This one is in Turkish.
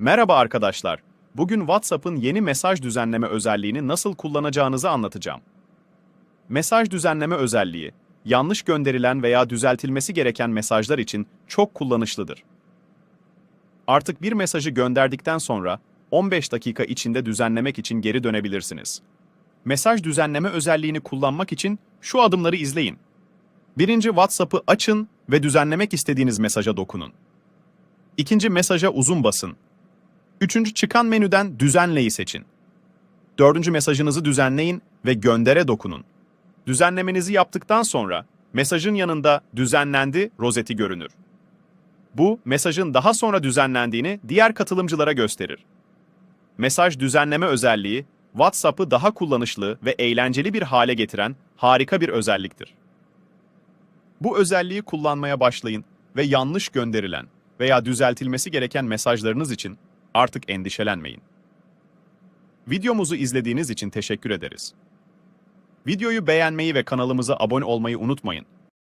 Merhaba arkadaşlar. Bugün WhatsApp'ın yeni mesaj düzenleme özelliğini nasıl kullanacağınızı anlatacağım. Mesaj düzenleme özelliği, yanlış gönderilen veya düzeltilmesi gereken mesajlar için çok kullanışlıdır. Artık bir mesajı gönderdikten sonra 15 dakika içinde düzenlemek için geri dönebilirsiniz. Mesaj düzenleme özelliğini kullanmak için şu adımları izleyin. Birinci WhatsApp'ı açın ve düzenlemek istediğiniz mesaja dokunun. İkinci mesaja uzun basın. Üçüncü çıkan menüden düzenleyi seçin. Dördüncü mesajınızı düzenleyin ve göndere dokunun. Düzenlemenizi yaptıktan sonra mesajın yanında düzenlendi rozeti görünür. Bu mesajın daha sonra düzenlendiğini diğer katılımcılara gösterir. Mesaj düzenleme özelliği WhatsApp'ı daha kullanışlı ve eğlenceli bir hale getiren harika bir özelliktir. Bu özelliği kullanmaya başlayın ve yanlış gönderilen veya düzeltilmesi gereken mesajlarınız için artık endişelenmeyin. Videomuzu izlediğiniz için teşekkür ederiz. Videoyu beğenmeyi ve kanalımıza abone olmayı unutmayın.